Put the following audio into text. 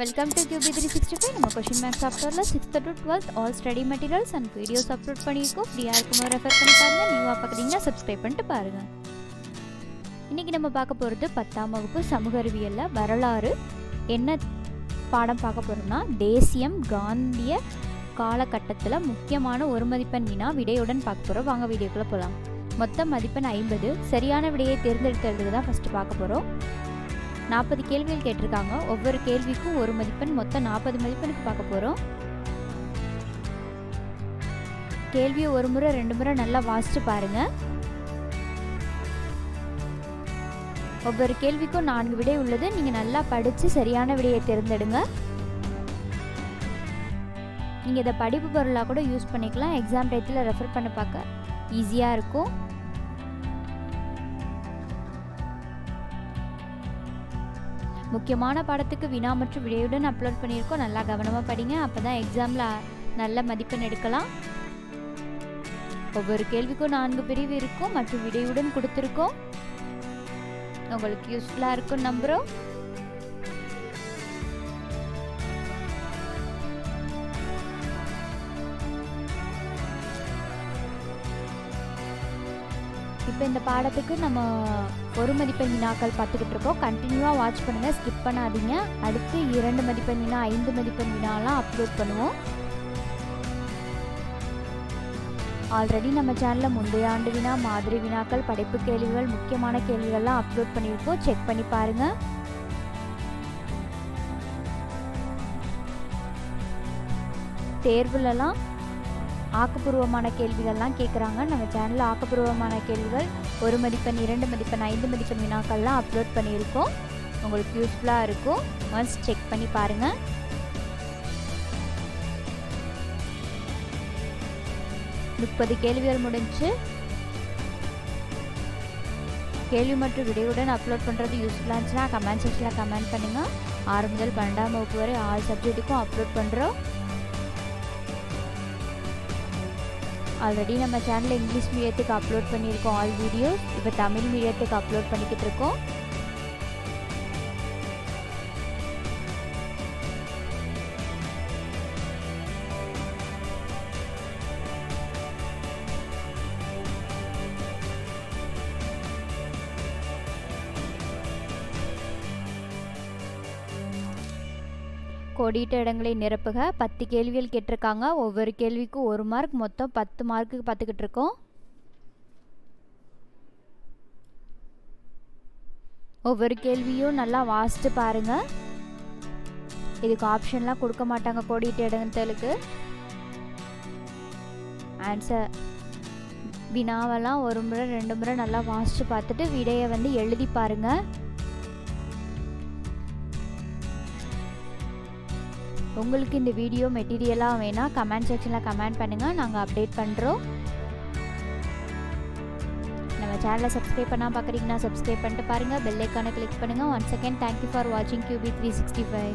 Welcome to QB three sixty five நம்ம question maths சாஃப்ட்வேரில் sixth to twelfth all study materials and videos upload பண்ணியிருக்கோம். ஃப்ரீயாக இருக்கும்போது refer பண்ணி பாருங்கள் நியூவாக பார்க்குறீங்கன்னா சப்ஸ்கிரைப் பண்ணிட்டு பாருங்கள் இன்றைக்கி நம்ம பார்க்க போகிறது பத்தாம் வகுப்பு சமூக அறிவியலில் வரலாறு. என்ன பாடம் பார்க்க போகிறோம்னா தேசியம் காந்திய காலகட்டத்தில் முக்கியமான ஒரு மதிப்பெண் வினா விடையுடன் பார்க்க போகிறோம் வாங்க வீடியோக்குள்ளே போகலாம் மொத்த மதிப்பெண் ஐம்பது. சரியான விடையை தேர்ந்தெடுக்கிறதுக்கு தான் ஃபஸ்ட்டு பார்க்க போகிறோம் நாற்பது கேள்விகள் கேட்டிருக்காங்க. ஒவ்வொரு கேள்விக்கும் ஒரு மதிப்பெண் மொத்தம் நாற்பது மதிப்பெண்ணுக்கு பார்க்க போகிறோம் கேள்வியை ஒரு முறை ரெண்டு முறை நல்லா வாசிச்சு பாருங்க. ஒவ்வொரு கேள்விக்கும் நான்கு விடை உள்ளது. நீங்கள் நல்லா படித்து சரியான விடையை தேர்ந்தெடுங்க. நீங்கள் இதை படிப்பு பொருளாக கூட யூஸ் பண்ணிக்கலாம். எக்ஸாம் டயத்தில் ரெஃபர் பண்ண பார்க்க ஈஸியாக இருக்கும். முக்கியமான பாடத்துக்கு வினா மற்றும் விடையுடன் அப்லோட் பண்ணியிருக்கோம். நல்லா கவனமாக படிங்க. அப்போ தான் எக்ஸாமில் நல்ல மதிப்பெண் எடுக்கலாம். ஒவ்வொரு கேள்விக்கும் நான்கு பிரிவு இருக்கும். மற்றும் விடையுடன் கொடுத்துருக்கோம். உங்களுக்கு யூஸ்ஃபுல்லாக இருக்கும் நம்புகிறோம் இப்போ இந்த பாடத்துக்கு நம்ம ஒரு மதிப்பெண் வினாக்கள் பார்த்துக்கிட்டு இருக்கோம் கண்டினியூவாக வாட்ச் பண்ணுங்கள் ஸ்கிப் பண்ணாதீங்க. அடுத்து இரண்டு மதிப்பெண் வினா ஐந்து மதிப்பெண் வினாலாம் அப்லோட் பண்ணுவோம். ஆல்ரெடி நம்ம சேனலில் முந்தைய ஆண்டு வினா மாதிரி வினாக்கள் படைப்பு கேள்விகள் முக்கியமான கேள்விகள்லாம் அப்லோட் பண்ணியிருக்கோம். செக் பண்ணி பாருங்கள் தேர்வுலலாம் ஆக்கப்பூர்வமான கேள்விகள்லாம் கேட்குறாங்க நம்ம சேனலில் ஆக்கப்பூர்வமான கேள்விகள் ஒரு மதிப்பெண் இரண்டு மதிப்பெண் ஐந்து மதிப்பெண் வினாக்கள்லாம் அப்லோட் பண்ணியிருக்கோம். உங்களுக்கு யூஸ்ஃபுல்லாக இருக்கும். ஒன்ஸ் செக் பண்ணி பாருங்கள் முப்பது கேள்விகள் முடிஞ்சு. கேள்வி மற்றும் விடையுடன் அப்லோட் பண்ணுறது யூஸ்ஃபுல்லாக இருந்துச்சுன்னா கமெண்ட் செக்ஷனில் கமெண்ட் பண்ணுங்கள் ஆறு முதல் பன்னெண்டாம் வகுப்பு வரை ஆறு சப்ஜெக்ட்டுக்கும் அப்லோட் பண்ணுறோம் ஆல்ரெடி நம்ம சேனலில் இங்கிலீஷ் மீடியத்துக்கு அப்லோட் பண்ணியிருக்கோம் ஆல் வீடியோஸ் இப்போ தமிழ் மீடியத்துக்கு அப்லோட் பண்ணிக்கிட்டு இருக்கோம். கோடிட்ட இடங்களை நிரப்புக. பத்து கேள்விகள் கேட்டிருக்காங்க. ஒவ்வொரு கேள்விக்கும் ஒரு மார்க் மொத்தம் பத்து மார்க்குக்கு பார்த்துக்கிட்டு இருக்கோம். ஒவ்வொரு கேள்வியும் நல்லா வாசித்து பாருங்க. இதுக்கு ஆப்ஷன்லாம் கொடுக்க மாட்டாங்க கோடிட்ட இடங்களுக்கு. ஆன்சர் வினாவெல்லாம் ஒரு முறை ரெண்டு முறை நல்லா வாசித்து பார்த்துட்டு விடையை வந்து எழுதி பாருங்கள் உங்களுக்கு இந்த வீடியோ மெட்டீரியலாக வேணால் கமெண்ட் செக்ஷனில் கமெண்ட் பண்ணுங்கள் நாங்கள் அப்டேட் பண்ணுறோம் நம்ம சேனலை சப்ஸ்கிரைப் பண்ணால் பார்க்குறீங்கன்னா சப்ஸ்கிரைப் பண்ணிட்டு பாருங்கள் பெல்லைக்கானை கிளிக் பண்ணுங்கள் one second thank you for வாட்சிங் கியூபி த்ரீ சிக்ஸ்டி ஃபைவ்